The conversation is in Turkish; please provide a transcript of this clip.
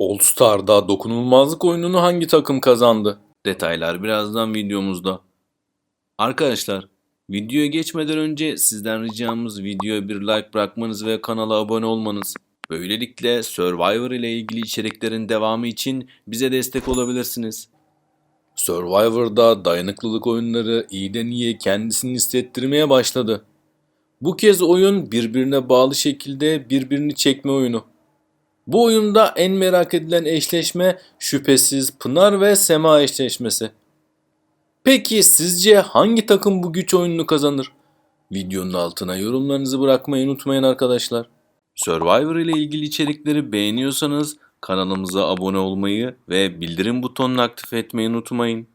All Star'da dokunulmazlık oyununu hangi takım kazandı? Detaylar birazdan videomuzda. Arkadaşlar, videoya geçmeden önce sizden ricamız videoya bir like bırakmanız ve kanala abone olmanız. Böylelikle Survivor ile ilgili içeriklerin devamı için bize destek olabilirsiniz. Survivor'da dayanıklılık oyunları iyiden iyiye kendisini hissettirmeye başladı. Bu kez oyun birbirine bağlı şekilde birbirini çekme oyunu. Bu oyunda en merak edilen eşleşme şüphesiz Pınar ve Sema eşleşmesi. Peki sizce hangi takım bu güç oyununu kazanır? Videonun altına yorumlarınızı bırakmayı unutmayın arkadaşlar. Survivor ile ilgili içerikleri beğeniyorsanız kanalımıza abone olmayı ve bildirim butonunu aktif etmeyi unutmayın.